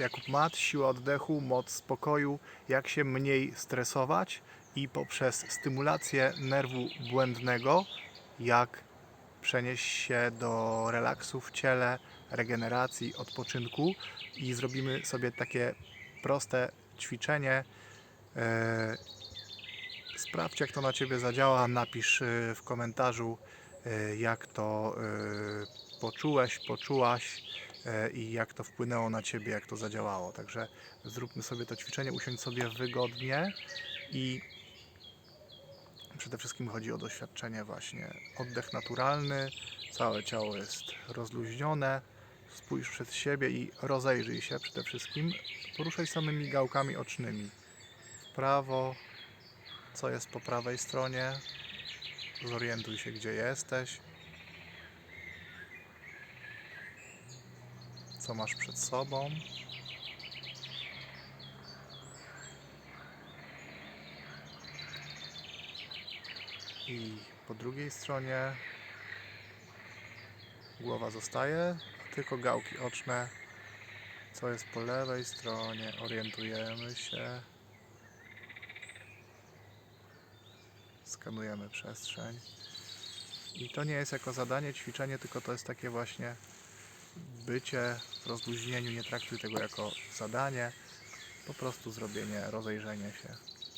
Jakub Mat, siła oddechu, moc spokoju, jak się mniej stresować i poprzez stymulację nerwu błędnego, jak przenieść się do relaksu w ciele, regeneracji, odpoczynku i zrobimy sobie takie proste ćwiczenie. E, Sprawdź, jak to na Ciebie zadziała. Napisz e, w komentarzu, e, jak to poczułeś, poczułaś i jak to wpłynęło na Ciebie, jak to zadziałało. Także zróbmy sobie to ćwiczenie, usiądź sobie wygodnie i przede wszystkim chodzi o doświadczenie właśnie. Oddech naturalny, całe ciało jest rozluźnione. Spójrz przed siebie i rozejrzyj się przede wszystkim. Poruszaj samymi gałkami ocznymi. W prawo, co jest po prawej stronie. Zorientuj się, gdzie jesteś. Co masz przed sobą. I po drugiej stronie głowa zostaje, tylko gałki oczne. Co jest po lewej stronie, orientujemy się. Skanujemy przestrzeń. I to nie jest jako zadanie, ćwiczenie, tylko to jest takie właśnie bycie w rozluźnieniu. Nie traktuj tego jako zadanie, po prostu zrobienie, rozejrzenie się,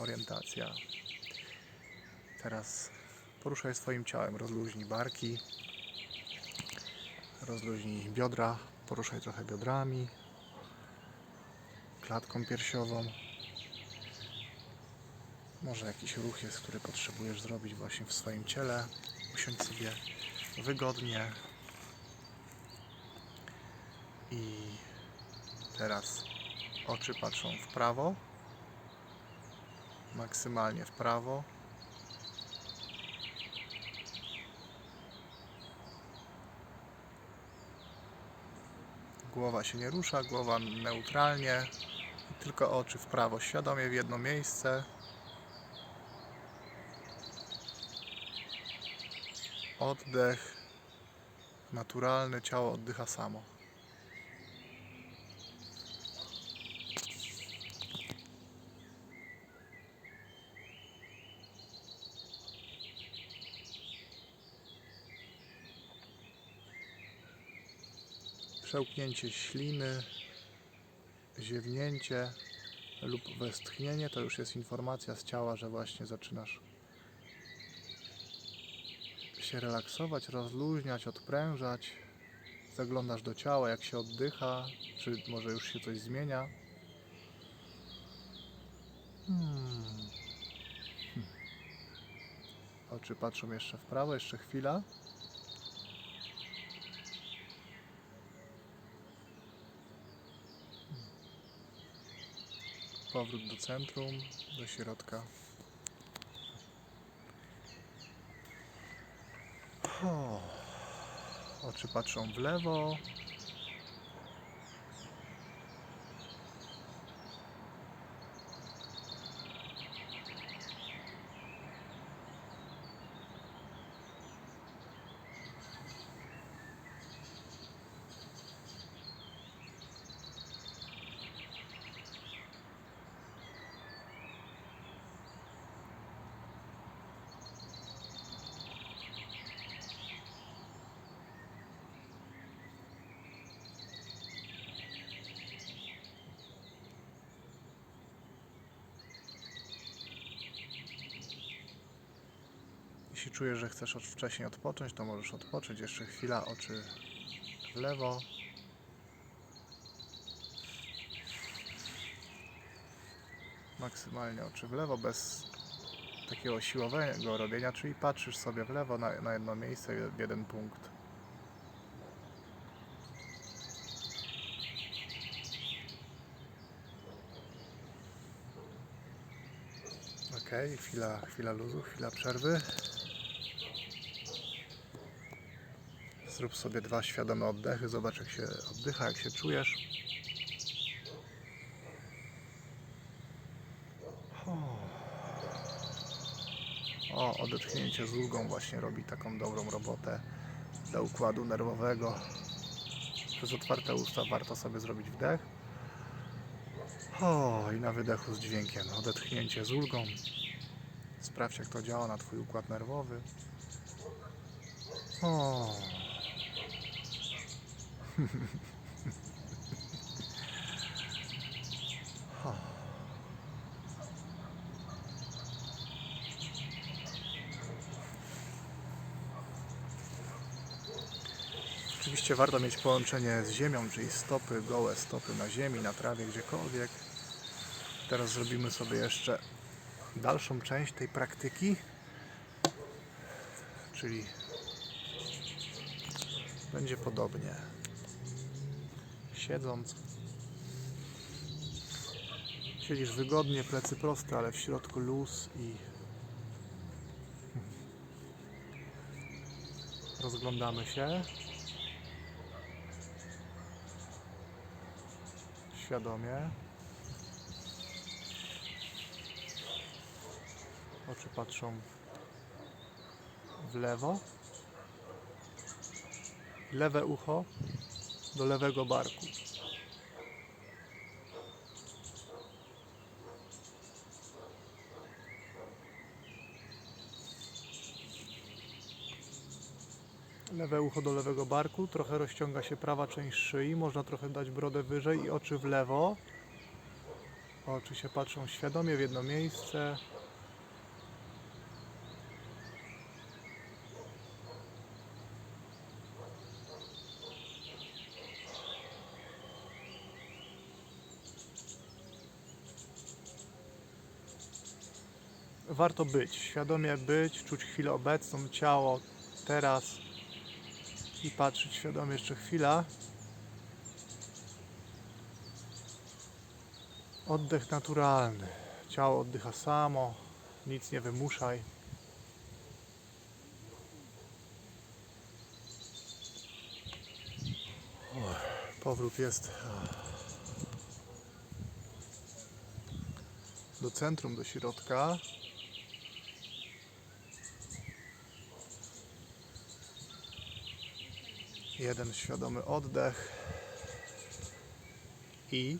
orientacja. Teraz poruszaj swoim ciałem, rozluźnij barki, rozluźnij biodra, poruszaj trochę biodrami, klatką piersiową. Może jakiś ruch jest, który potrzebujesz zrobić właśnie w swoim ciele. Usiądź sobie wygodnie. I teraz oczy patrzą w prawo, maksymalnie w prawo. Głowa się nie rusza, głowa neutralnie, tylko oczy w prawo, świadomie w jedno miejsce. Oddech naturalny, ciało oddycha samo. Przełknięcie śliny, ziewnięcie lub westchnienie to już jest informacja z ciała, że właśnie zaczynasz się relaksować, rozluźniać, odprężać. Zaglądasz do ciała, jak się oddycha, czy może już się coś zmienia. Hmm. Hmm. Oczy patrzą jeszcze w prawo, jeszcze chwila. Powrót do centrum, do środka. Oczy patrzą w lewo. Jeśli czujesz, że chcesz wcześniej odpocząć, to możesz odpocząć. Jeszcze chwila, oczy w lewo. Maksymalnie oczy w lewo, bez takiego siłowego robienia, czyli patrzysz sobie w lewo na, na jedno miejsce, jeden punkt. Ok, chwila, chwila luzu, chwila przerwy. Zrób sobie dwa świadome oddechy, zobacz jak się oddycha, jak się czujesz. O, odetchnięcie z ulgą właśnie robi taką dobrą robotę dla układu nerwowego. Przez otwarte usta warto sobie zrobić wdech O, i na wydechu z dźwiękiem. Odetchnięcie z ulgą. Sprawdź, jak to działa na Twój układ nerwowy. O. Oczywiście warto mieć połączenie z ziemią, czyli stopy, gołe stopy na ziemi, na trawie, gdziekolwiek. Teraz zrobimy sobie jeszcze dalszą część tej praktyki, czyli będzie podobnie. Siedząc, siedzisz wygodnie, plecy proste, ale w środku luz i rozglądamy się. Świadomie. Oczy patrzą w lewo. Lewe ucho do lewego barku. Lewe ucho do lewego barku, trochę rozciąga się prawa część szyi, można trochę dać brodę wyżej i oczy w lewo. Oczy się patrzą świadomie w jedno miejsce. Warto być, świadomie być, czuć chwilę obecną, ciało, teraz i patrzeć świadomie jeszcze chwila. Oddech naturalny. Ciało oddycha samo, nic nie wymuszaj. Powrót jest do centrum, do środka. Jeden świadomy oddech i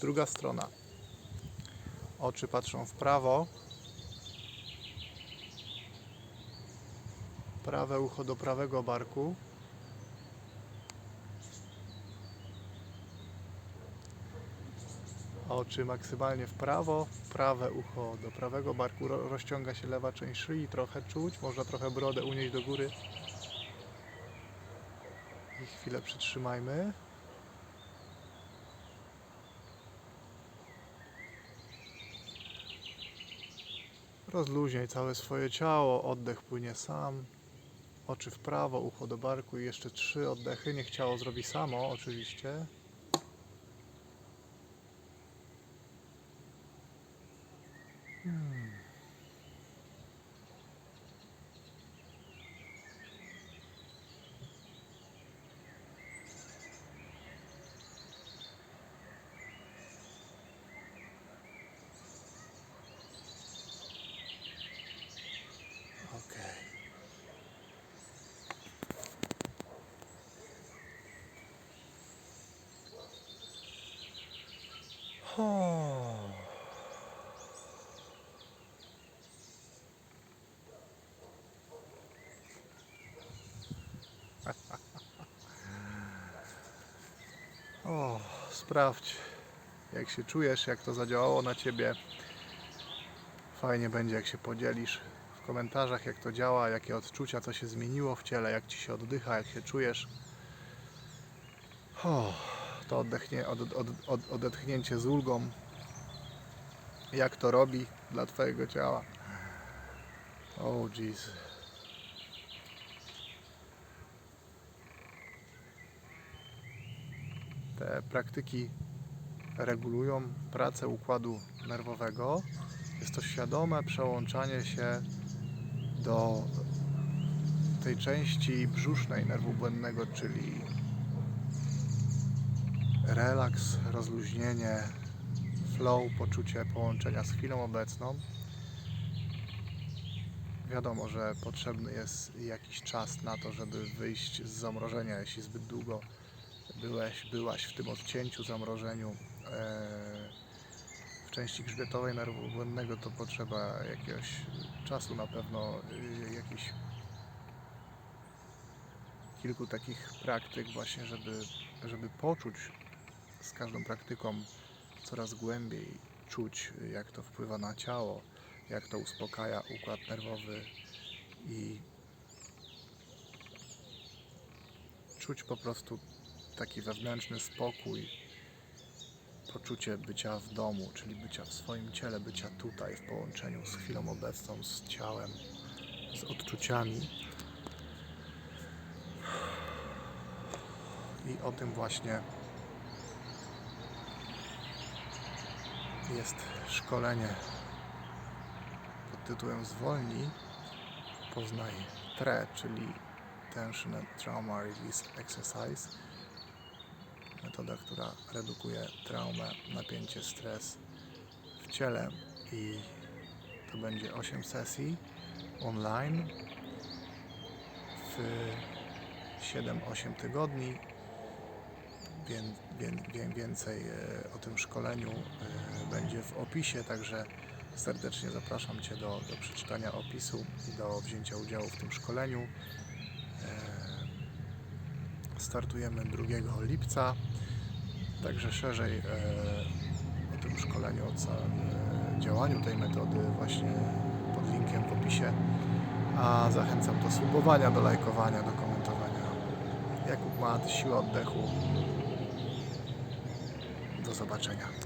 druga strona. Oczy patrzą w prawo. Prawe ucho do prawego barku. Oczy maksymalnie w prawo, prawe ucho do prawego barku, Ro- rozciąga się lewa część szyi, trochę czuć, można trochę brodę unieść do góry. Chwilę przytrzymajmy. Rozluźniaj całe swoje ciało, oddech płynie sam. Oczy w prawo, ucho do barku i jeszcze trzy oddechy. Niech ciało zrobi samo, oczywiście. O. Sprawdź, jak się czujesz, jak to zadziałało na ciebie. Fajnie będzie, jak się podzielisz w komentarzach, jak to działa, jakie odczucia, co się zmieniło w ciele, jak ci się oddycha, jak się czujesz. O, to oddechnie, od, od, od, odetchnięcie z ulgą, jak to robi dla Twojego ciała. O, jeez. Te praktyki regulują pracę układu nerwowego. Jest to świadome przełączanie się do tej części brzusznej nerwu błędnego, czyli relaks, rozluźnienie, flow, poczucie połączenia z chwilą obecną. Wiadomo, że potrzebny jest jakiś czas na to, żeby wyjść z zamrożenia, jeśli zbyt długo byłeś, byłaś w tym odcięciu, zamrożeniu. E, części grzbietowej nerwu błędnego to potrzeba jakiegoś czasu na pewno, y, jakichś kilku takich praktyk właśnie, żeby, żeby poczuć z każdą praktyką coraz głębiej, czuć jak to wpływa na ciało, jak to uspokaja układ nerwowy i czuć po prostu taki wewnętrzny spokój, poczucie bycia w domu, czyli bycia w swoim ciele, bycia tutaj w połączeniu z chwilą obecną, z ciałem, z odczuciami. I o tym właśnie jest szkolenie pod tytułem Zwolnij, poznaj TRE, czyli Tension and Trauma Release Exercise. Metoda, która redukuje traumę, napięcie, stres w ciele i to będzie 8 sesji online w 7-8 tygodni. Wię, wię, wię, więcej e, o tym szkoleniu e, będzie w opisie, także serdecznie zapraszam Cię do, do przeczytania opisu i do wzięcia udziału w tym szkoleniu. E, Startujemy 2 lipca, także szerzej o tym szkoleniu, o całym działaniu tej metody właśnie pod linkiem w opisie. A zachęcam do subowania, do lajkowania, do komentowania. Jakub Mat, Siła Oddechu. Zobaczenia.